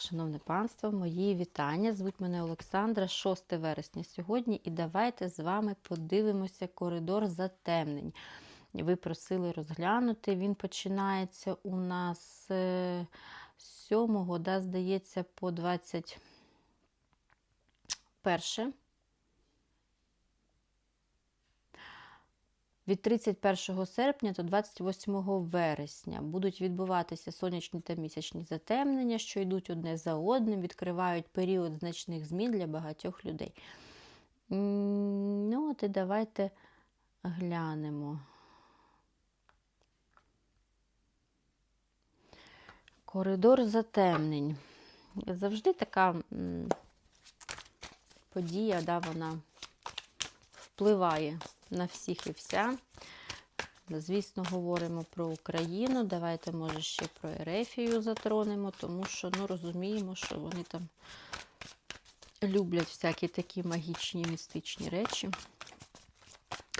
Шановне панство, мої вітання. Звуть мене Олександра, 6 вересня сьогодні, і давайте з вами подивимося коридор затемнень. Ви просили розглянути. Він починається у нас е, з 7, да, здається, по 21. Від 31 серпня до 28 вересня будуть відбуватися сонячні та місячні затемнення, що йдуть одне за одним, відкривають період значних змін для багатьох людей. Ну, от і давайте глянемо. Коридор затемнень. Завжди така подія, да, вона впливає на всіх і вся. Звісно, говоримо про Україну. Давайте, може, ще про Ерефію затронемо, тому що ну, розуміємо, що вони там люблять всякі такі магічні містичні речі.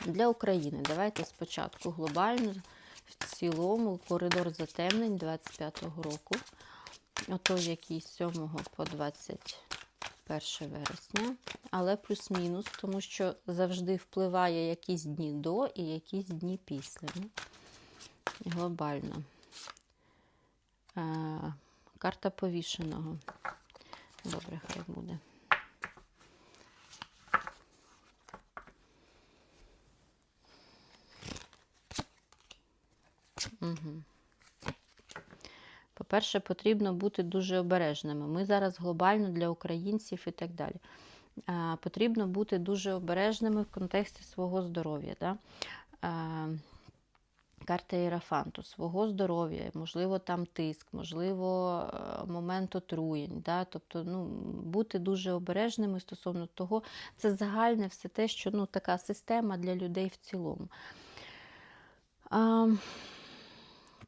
Для України давайте спочатку глобально, в цілому, коридор затемнень 25-го року. Ото який з 7 по 21 вересня, але плюс-мінус, тому що завжди впливає якісь дні до і якісь дні після. Ну, Глобально. Е, карта повішеного. Добре, хай буде. Угу. По-перше, потрібно бути дуже обережними. Ми зараз глобально для українців і так далі. Потрібно бути дуже обережними в контексті свого здоров'я. Да? Карта Іерафанту, свого здоров'я, можливо, там тиск, можливо, момент отруєнь. Да? Тобто ну, бути дуже обережними стосовно того, це загальне все те, що ну, така система для людей в цілому. А,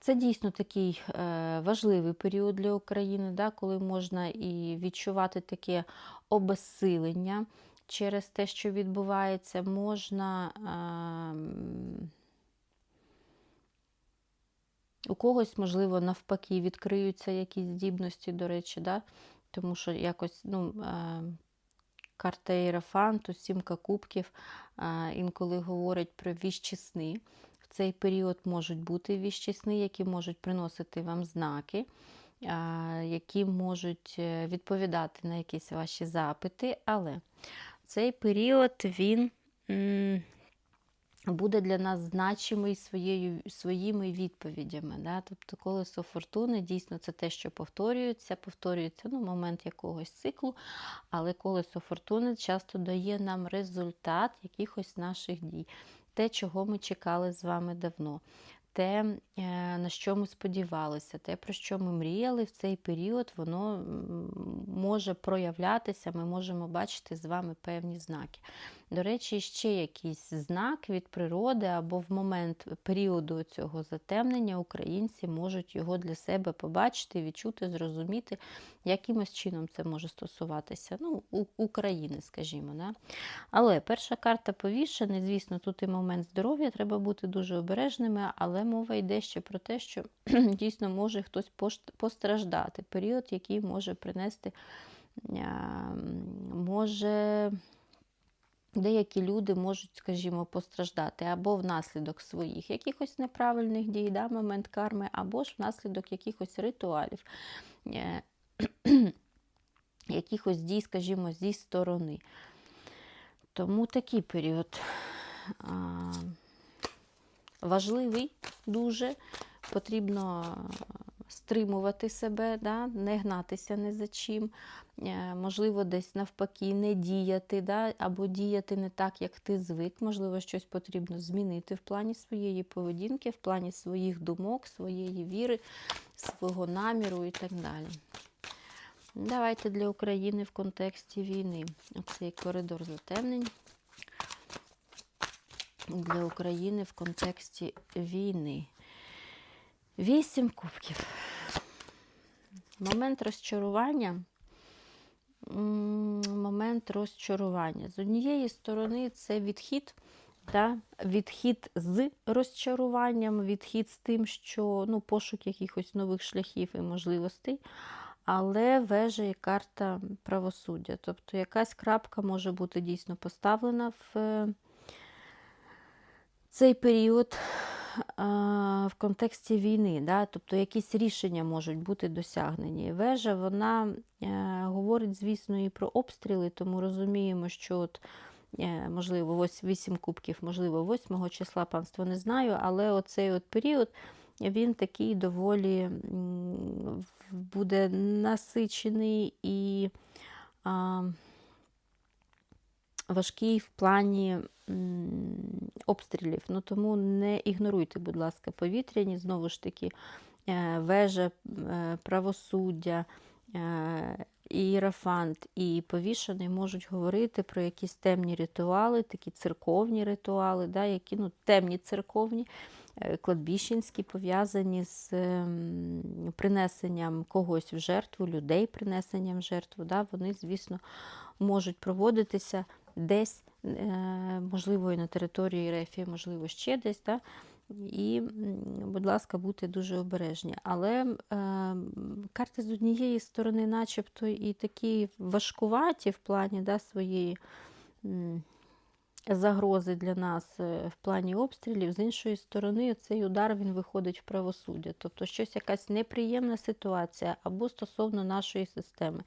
це дійсно такий е, важливий період для України, да, коли можна і відчувати таке обезсилення через те, що відбувається, можна. Е, у когось, можливо, навпаки, відкриються якісь здібності, до речі, да? тому що якось ну, е, карта Єрафанту, сімка кубків е, інколи говорять про віщі сни цей період можуть бути віщі які можуть приносити вам знаки, які можуть е, відповідати на якісь ваші запити, але цей період він буде для нас значимий своєю, своїми відповідями. Да? Тобто колесо фортуни дійсно це те, що повторюється, повторюється ну, момент якогось циклу, але колесо фортуни часто дає нам результат якихось наших дій те, чого ми чекали з вами давно, те, е, на що ми сподівалися, те, про що ми мріяли в цей період, воно може проявлятися, ми можемо бачити з вами певні знаки. До речі, ще якийсь знак від природи або в момент періоду цього затемнення українці можуть його для себе побачити, відчути, зрозуміти, якимось чином це може стосуватися. Ну, України, скажімо. Да? Але перша карта повішена, звісно, тут і момент здоров'я, треба бути дуже обережними, але мова йде ще про те, що дійсно може хтось постраждати. Період, який може принести, може. Деякі люди можуть, скажімо, постраждати або внаслідок своїх якихось неправильних дій, да, момент карми, або ж внаслідок якихось ритуалів, е, якихось дій, скажімо, зі сторони. Тому такий період важливий, дуже потрібно стримувати себе, да, не гнатися ні за чим. Е, можливо, десь навпаки, не діяти, да, або діяти не так, як ти звик. Можливо, щось потрібно змінити в плані своєї поведінки, в плані своїх думок, своєї віри, свого наміру і так далі. Давайте для України в контексті війни. Оцей коридор затемнень. Для України в контексті війни. Вісім кубків. Момент розчарування. Момент розчарування. З однієї сторони, це відхід, да? відхід з розчаруванням, відхід з тим, що ну, пошук якихось нових шляхів і можливостей. але вежа і карта правосуддя. Тобто якась крапка може бути дійсно поставлена в е, цей період в контексті війни. Да? Тобто якісь рішення можуть бути досягнені. Вежа вона е, говорить, звісно, і про обстріли, тому розуміємо, що от. е, Можливо, ось 8 кубків, можливо, 8 числа панство не знаю, але оцей от період він такий доволі буде насичений і а, важкий в плані обстрілів. Ну, тому не ігноруйте, будь ласка, повітряні, знову ж таки, е, вежа, е, правосуддя. е, І Іерофант, і повішений можуть говорити про якісь темні ритуали, такі церковні ритуали, да, які ну, темні церковні, кладбіщенські, пов'язані з ем, принесенням когось в жертву, людей принесенням в жертву. Да, вони, звісно, можуть проводитися десь, е, можливо, і на території Рефії, можливо, ще десь. Да, і, будь ласка, будьте дуже обережні. Але е, карти з однієї сторони, начебто, і такі важкуваті в плані да, своєї загрози для нас е, в плані обстрілів. З іншої сторони, цей удар він виходить в правосуддя. Тобто щось якась неприємна ситуація або стосовно нашої системи.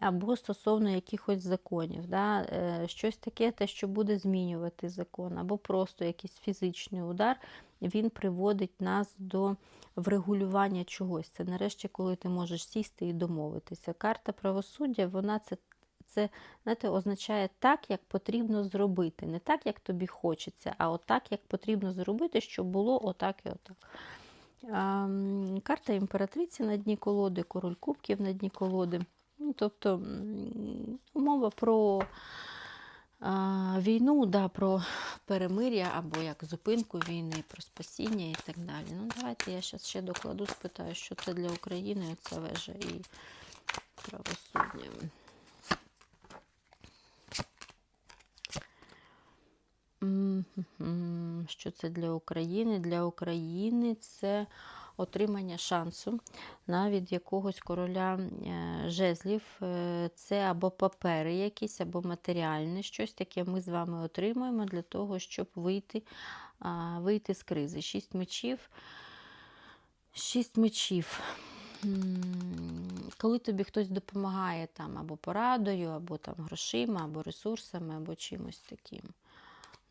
Або стосовно якихось законів, да? е, щось таке, те, що буде змінювати закон, або просто якийсь фізичний удар, він приводить нас до врегулювання чогось. Це нарешті, коли ти можеш сісти і домовитися. Карта правосуддя, вона це, це знаєте, означає так, як потрібно зробити. Не так, як тобі хочеться, а отак, як потрібно зробити, щоб було отак і отак. А, Карта імператриці на дні колоди, король кубків на дні колоди. Ну, тобто мова про а, війну, да, про перемир'я або як зупинку війни, про спасіння і так далі. Ну, давайте я зараз ще докладу, спитаю, що це для України, оця вежа і правосуддя. Що це для України? Для України це отримання шансу навіть якогось короля е, жезлів. Е, Це або папери якісь, або матеріальне щось таке ми з вами отримуємо для того, щоб вийти, вийти з кризи. Шість мечів. Шість мечів. Коли тобі хтось допомагає там або порадою, або там грошима, або ресурсами, або чимось таким.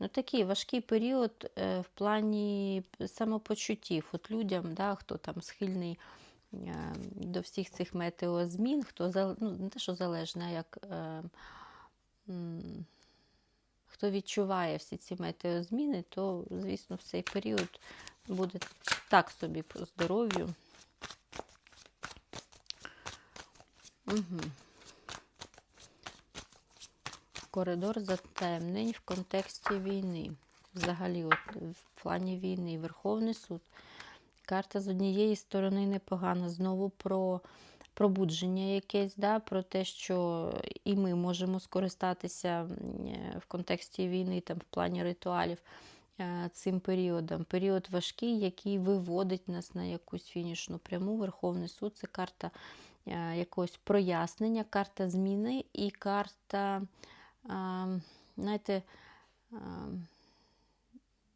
Ну, такий важкий період е, в плані самопочуттів. От людям, да, хто там схильний до всіх цих метеозмін, хто ну, не те, що залежний, як хто відчуває всі ці метеозміни, то, звісно, в цей період буде так собі по здоров'ю. Угу. Коридор затемнень в контексті війни. Взагалі, от, в плані війни, Верховний суд. Карта з однієї сторони непогана. Знову про пробудження якесь, да, про те, що і ми можемо скористатися в контексті війни, там, в плані ритуалів е, цим періодом. Період важкий, який виводить нас на якусь фінішну пряму. Верховний суд це карта е, якогось прояснення, карта зміни і карта знаєте,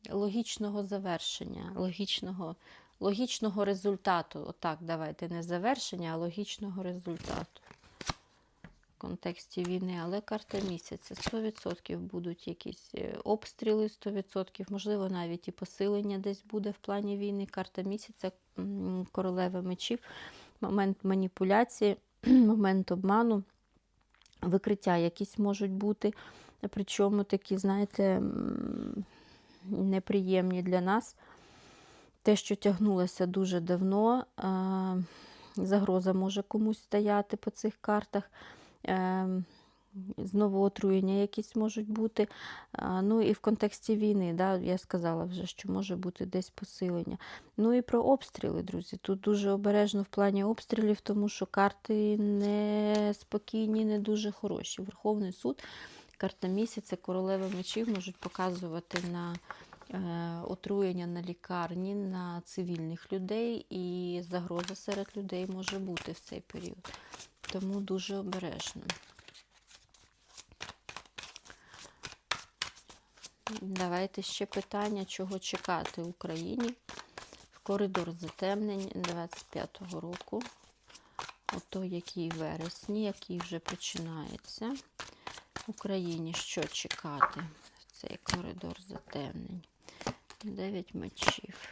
логічного завершення, логічного, логічного результату. Отак, давайте, не завершення, а логічного результату в контексті війни. Але карта місяця 100% будуть якісь е, обстріли, 100%, можливо, навіть і посилення десь буде в плані війни. Карта місяця, королева мечів, момент маніпуляції, момент обману викриття якісь можуть бути, причому такі, знаєте, неприємні для нас. Те, що тягнулося дуже давно, загроза може комусь стояти по цих картах. Знову отруєння якісь можуть бути. Ну і в контексті війни, да, я сказала вже, що може бути десь посилення. Ну і про обстріли, друзі. Тут дуже обережно в плані обстрілів, тому що карти не спокійні, не дуже хороші. Верховний суд, карта місяця, королева мечів можуть показувати на е, отруєння на лікарні, на цивільних людей, і загроза серед людей може бути в цей період. Тому дуже обережно. Давайте ще питання, чого чекати Україні в коридор затемнень 25-го року. Ото який вересні, який вже починається. Україні що чекати в цей коридор затемнень? Дев'ять мечів.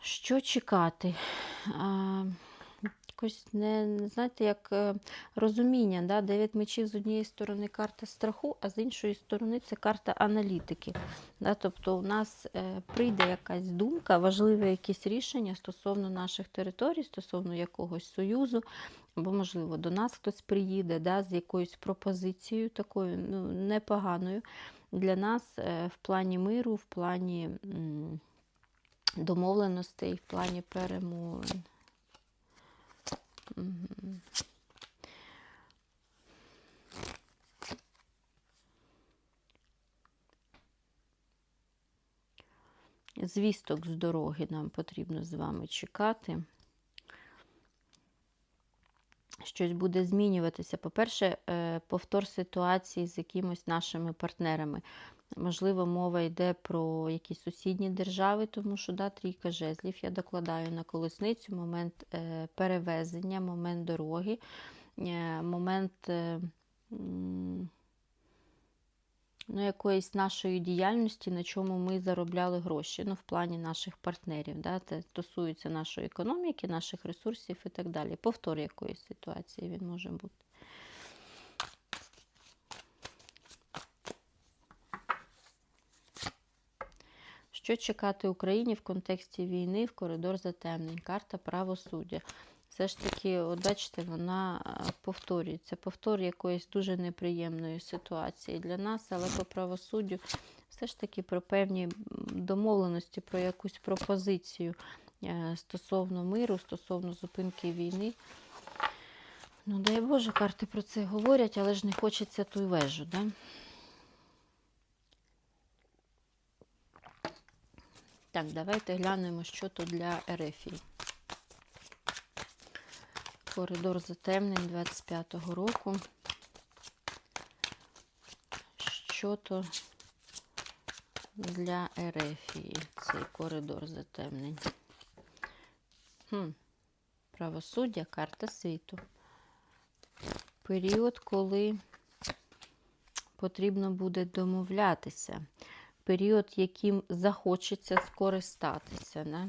Що чекати? А, якось не, знаєте, як е, розуміння. Да? Дев'ять мечів з однієї сторони карта страху, а з іншої сторони це карта аналітики. Да? Тобто у нас е, прийде якась думка, важливе якесь рішення стосовно наших територій, стосовно якогось союзу, або, можливо, до нас хтось приїде да, з якоюсь пропозицією, такою ну, непоганою для нас е, в плані миру, в плані домовленостей, в плані перемовин. Звісток з дороги нам потрібно з вами чекати. Щось буде змінюватися. По-перше, е, повтор ситуації з якимось нашими партнерами. Можливо, мова йде про якісь сусідні держави, тому що да, трійка жезлів я докладаю на колесницю, момент е, перевезення, момент дороги, е, момент е, ну, якоїсь нашої діяльності, на чому ми заробляли гроші, ну, в плані наших партнерів. Да? Це стосується нашої економіки, наших ресурсів і так далі. Повтор якоїсь ситуації він може бути. Що чекати Україні в контексті війни в коридор затемнень? Карта правосуддя. Все ж таки, от бачите, вона повторюється. Повтор якоїсь дуже неприємної ситуації для нас, але по правосуддю все ж таки про певні домовленості, про якусь пропозицію е, стосовно миру, стосовно зупинки війни. Ну, дай Боже, карти про це говорять, але ж не хочеться ту вежу, да? Так, давайте глянемо, що то для Ерефії. Коридор затемнень 25-го року. Що то для Ерефії цей коридор затемнень? Хм. Правосуддя, карта світу. Період, коли потрібно буде домовлятися. Період, яким захочеться скористатися. Не?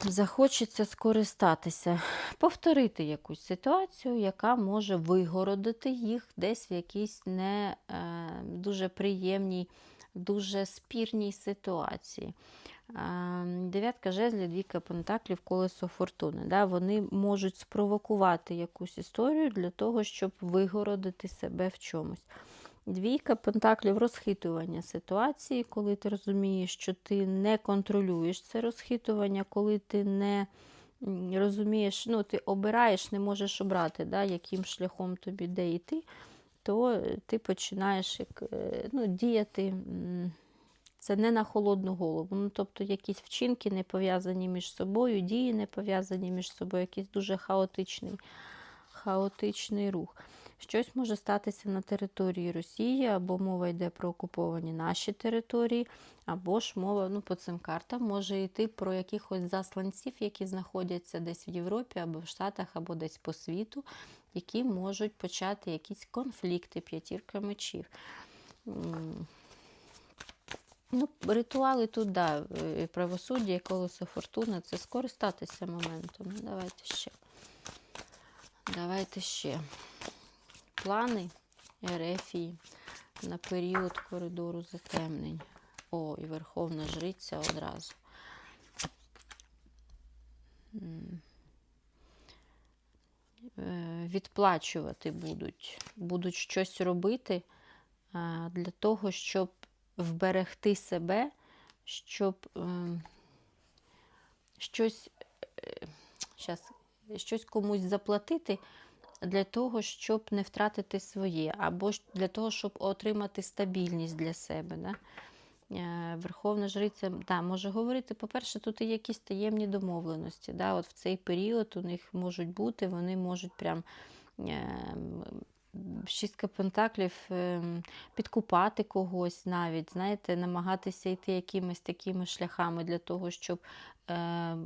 Захочеться скористатися, повторити якусь ситуацію, яка може вигородити їх десь в якійсь не е, дуже приємній, дуже спірній ситуації. Е, Дев'ятка жезлів, двійка пентаклів, колесо фортуни. Да? Вони можуть спровокувати якусь історію для того, щоб вигородити себе в чомусь. Двійка пентаклів розхитування ситуації, коли ти розумієш, що ти не контролюєш це розхитування, коли ти не розумієш, ну, ти обираєш, не можеш обрати, да, яким шляхом тобі де йти, то е, ти починаєш е, ну, діяти. Це не на холодну голову. Ну, тобто якісь вчинки не пов'язані між собою, дії не пов'язані між собою, якийсь дуже хаотичний, хаотичний рух. Щось може статися на території Росії, або мова йде про окуповані наші території, або ж мова ну, по цим картам може йти про якихось засланців, які знаходяться десь в Європі, або в Штатах, або десь по світу, які можуть почати якісь конфлікти, п'ятірка мечів. Ну, ритуали тут, да, правосуддя і колесо фортуни це скористатися моментом. Давайте ще. Давайте ще. Плани Ерефії на період коридору затемнень. О, і Верховна Жриця одразу. Е, Відплачувати будуть, будуть щось робити для того, щоб вберегти себе, щоб ем, щось, е, щас, щось комусь заплатити, для того, щоб не втратити своє, або для того, щоб отримати стабільність для себе. Да? Е, Верховна жриця да, може говорити, по-перше, тут і якісь таємні домовленості. Да? От в цей період у них можуть бути, вони можуть прям. е, Шістка пентаклів ем, підкупати когось навіть, знаєте, намагатися йти якимись такими шляхами для того, щоб е,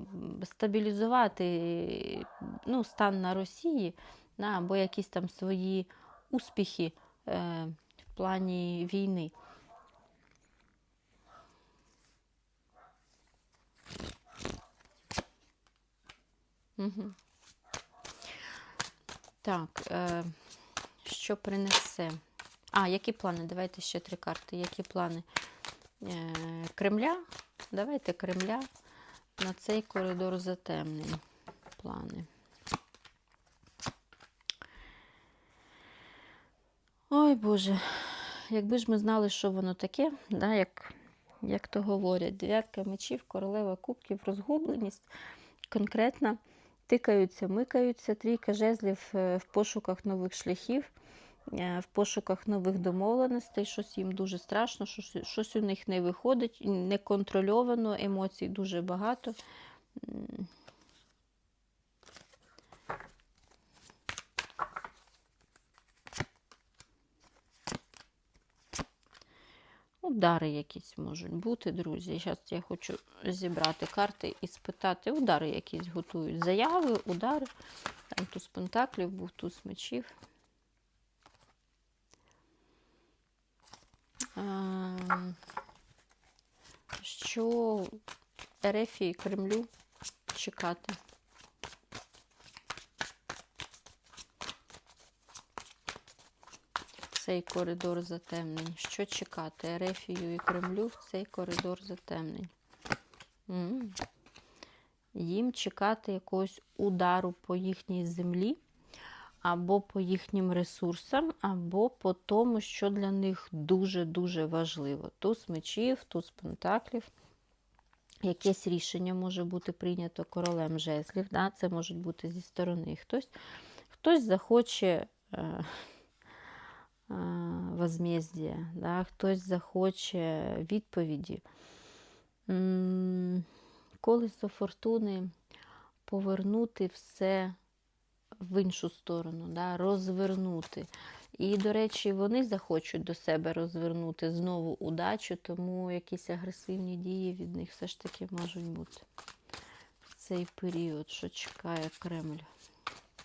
стабілізувати ну, стан на Росії, да, або якісь там свої успіхи е, в плані війни. Угу. Так, е, що принесе? А, які плани? Давайте ще три карти. Які плани е, Кремля? Давайте Кремля на цей коридор затемнень. Плани. Боже, якби ж ми знали, що воно таке, да, як, як то говорять, дев'ятка мечів, королева кубків, розгубленість конкретно тикаються, микаються, трійка жезлів е, в пошуках нових шляхів, е, в пошуках нових домовленостей, щось їм дуже страшно, щось, щось у них не виходить, неконтрольовано, емоцій дуже багато. Удари якісь можуть бути, друзі. Зараз я хочу зібрати карти і спитати. Удари якісь готують. Заяви, удари. Там туз пентаклів був, туз мечів. Що РФ і Кремлю чекати? Цей коридор затемнень. Що чекати? Ерефію і Кремлю в цей коридор затемнень. М. Їм чекати якогось удару по їхній землі, або по їхнім ресурсам, або по тому, що для них дуже-дуже важливо. Туз мечів, туз пентаклів. Якесь рішення може бути прийнято королем жезлів. Да? Це може бути зі сторони хтось. Хтось захоче. Е возмездія, да? хтось захоче відповіді. Колесо фортуни повернути все в іншу сторону, да? розвернути. І, до речі, вони захочуть до себе розвернути знову удачу, тому якісь агресивні дії від них все ж таки можуть бути в цей період, що чекає Кремль.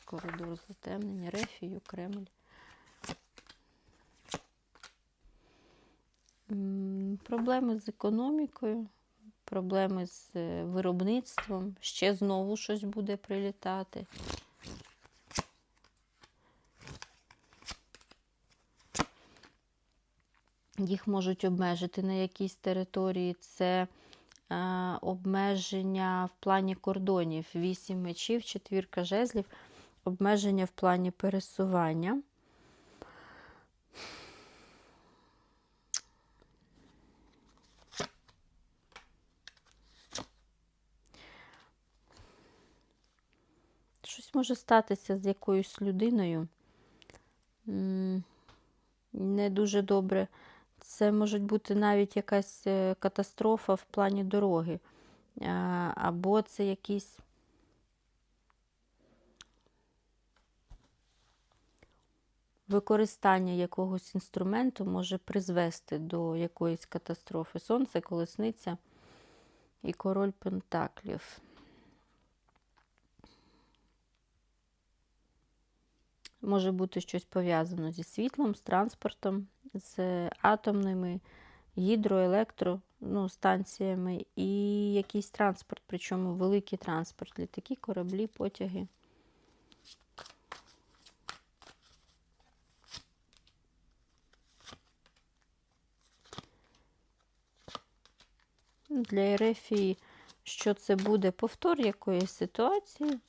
Коридор затемнення, Рефію, Кремль. Проблеми з економікою, проблеми з е, виробництвом, ще знову щось буде прилітати. Їх можуть обмежити на якійсь території. Це е, обмеження в плані кордонів, вісім мечів, четвірка жезлів, обмеження в плані пересування. Щось може статися з якоюсь людиною. Не дуже добре. Це може бути навіть якась е, катастрофа в плані дороги. Або це якісь використання якогось інструменту може призвести до якоїсь катастрофи. Сонце, колесниця і король Пентаклів. Може бути щось пов'язано зі світлом, з транспортом, з атомними, гідро, електро, ну, станціями і якийсь транспорт, причому великий транспорт, літаки, кораблі, потяги. Для Ерефії, що це буде повтор якоїсь ситуації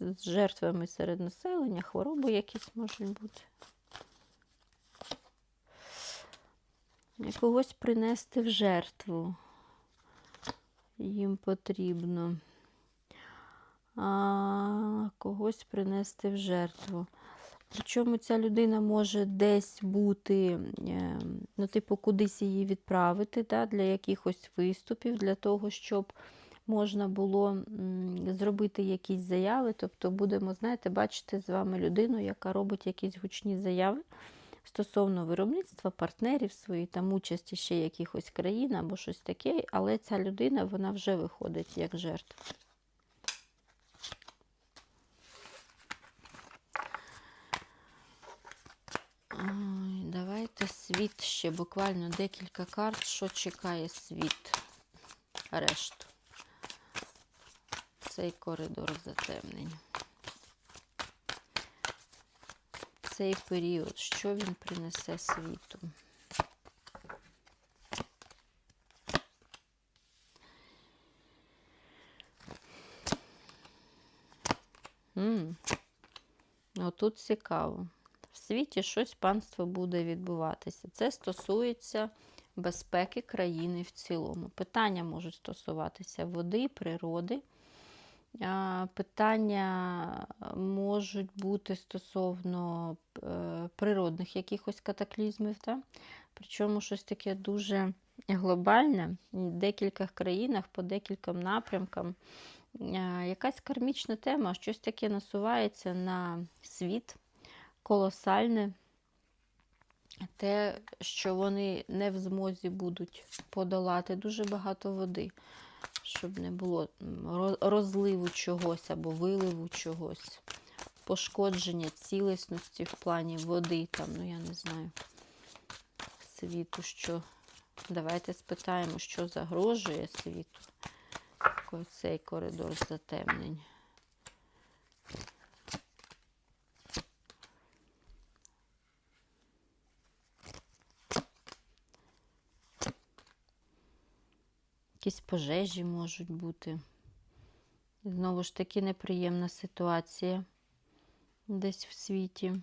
з жертвами серед населення, хвороби якісь можуть бути. Когось принести в жертву їм потрібно. А, Когось принести в жертву. Причому ця людина може десь бути, е, ну, типу, кудись її відправити да, для якихось виступів, для того, щоб можна було зробити якісь заяви. Тобто будемо, знаєте, бачити з вами людину, яка робить якісь гучні заяви стосовно виробництва, партнерів своїх, там участі ще якихось країн або щось таке, але ця людина вона вже виходить як жертва. Давайте світ ще буквально декілька карт, що чекає світ. Решту. Цей коридор затемнень. Цей період, що він принесе світу? М, Отут цікаво. В світі щось панство буде відбуватися. Це стосується безпеки країни в цілому. Питання можуть стосуватися води, природи. Питання можуть бути стосовно е, природних якихось катаклізмів. Та? Причому щось таке дуже глобальне. В декількох країнах по декільком напрямкам. Е, Якась кармічна тема, щось таке насувається на світ колосальне. Те, що вони не в змозі будуть подолати дуже багато води, щоб не було розливу чогось або виливу чогось, пошкодження цілісності в плані води, там, ну я не знаю, світу, що. Давайте спитаємо, що загрожує світу. Цей коридор затемнень. Якісь пожежі можуть бути. Знову ж таки, неприємна ситуація десь в світі.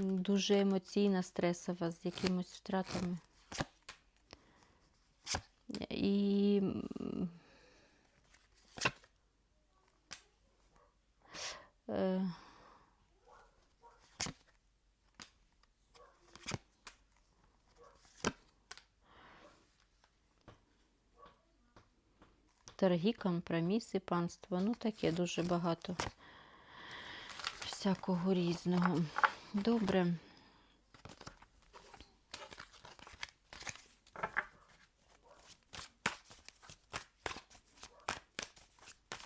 Дуже емоційна, стресова, з якимось втратами. І торги, компроміси, панство. Ну, таке дуже багато всякого різного. Добре.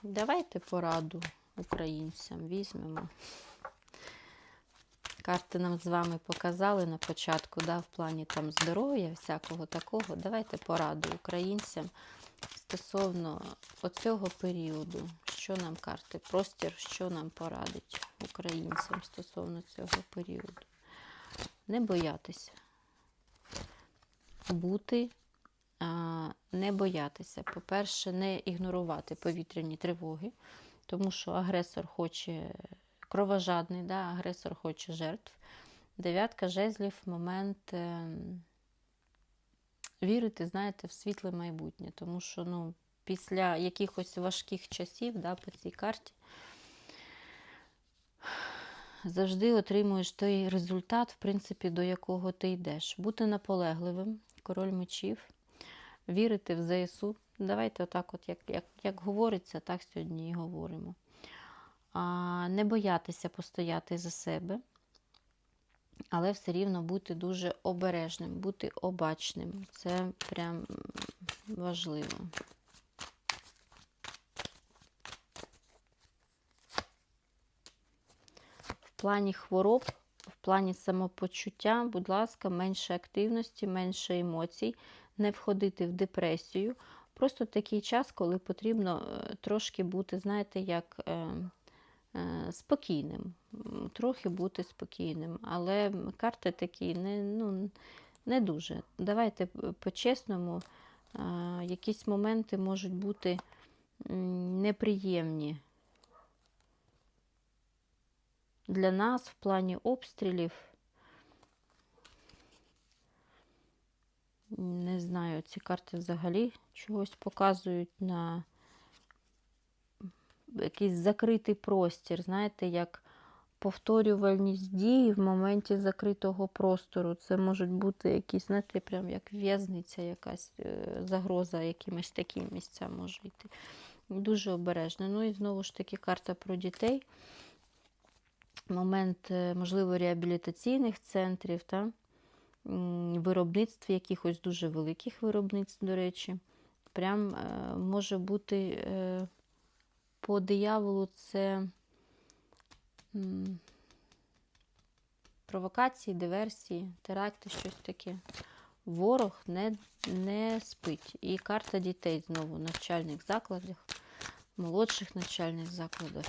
Давайте пораду українцям візьмемо. Карти нам з вами показали на початку, да, в плані там здоров'я, всякого такого. Давайте пораду українцям стосовно оцього періоду. Що нам карти? Простір, що нам порадить українцям стосовно цього періоду? Не боятися. Бути, а, не боятися. По-перше, не ігнорувати повітряні тривоги, тому що агресор хоче кровожадний, да, агресор хоче жертв. Дев'ятка жезлів момент ем, вірити, знаєте, в світле майбутнє. Тому що ну, після якихось важких часів да, по цій карті завжди отримуєш той результат, в принципі, до якого ти йдеш. Бути наполегливим, король мечів, вірити в ЗСУ. Давайте отак, от, як, як, як говориться, так сьогодні і говоримо. А, не боятися постояти за себе, але все рівно бути дуже обережним, бути обачним. Це прям важливо. В плані хвороб, в плані самопочуття, будь ласка, менше активності, менше емоцій, не входити в депресію. Просто такий час, коли потрібно е, трошки бути, знаєте, як е, спокійним, трохи бути спокійним. Але карти такі не, ну, не дуже. Давайте по-чесному, е, якісь моменти можуть бути неприємні для нас в плані обстрілів. Не знаю, ці карти взагалі чогось показують на якийсь закритий простір, знаєте, як повторювальність дій в моменті закритого простору. Це можуть бути якісь, знаєте, прям як в'язниця, якась е, загроза якимось таким місцям може йти. Дуже обережно. Ну і знову ж таки карта про дітей. Момент, е, можливо, реабілітаційних центрів, та? виробництв якихось дуже великих виробництв, до речі. Прям е, може бути по дияволу це провокації, диверсії, теракти, щось таке. Ворог не, не спить. І карта дітей знову в навчальних закладах, молодших навчальних закладах.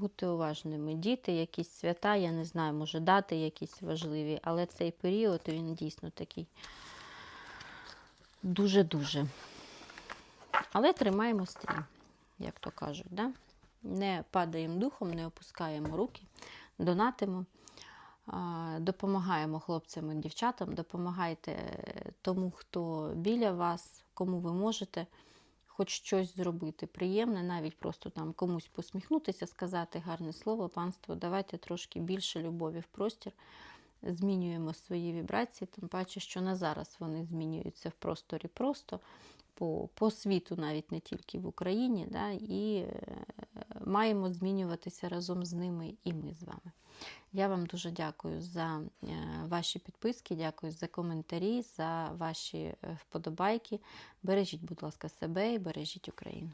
Бути уважними. Діти, якісь свята, я не знаю, може дати якісь важливі, але цей період він дійсно такий дуже-дуже. Але тримаємо стрій, як то кажуть. Да? Не падаємо духом, не опускаємо руки, донатимо, допомагаємо хлопцям і дівчатам, допомагайте тому, хто біля вас, кому ви можете хоч щось зробити приємне, навіть просто там комусь посміхнутися, сказати гарне слово, панство, давайте трошки більше любові в простір, змінюємо свої вібрації, тим паче, що на зараз вони змінюються в просторі просто, по, по світу, навіть не тільки в Україні, да, і е, маємо змінюватися разом з ними і ми з вами. Я вам дуже дякую за е, ваші підписки, дякую за коментарі, за ваші е, вподобайки. Бережіть, будь ласка, себе і бережіть Україну.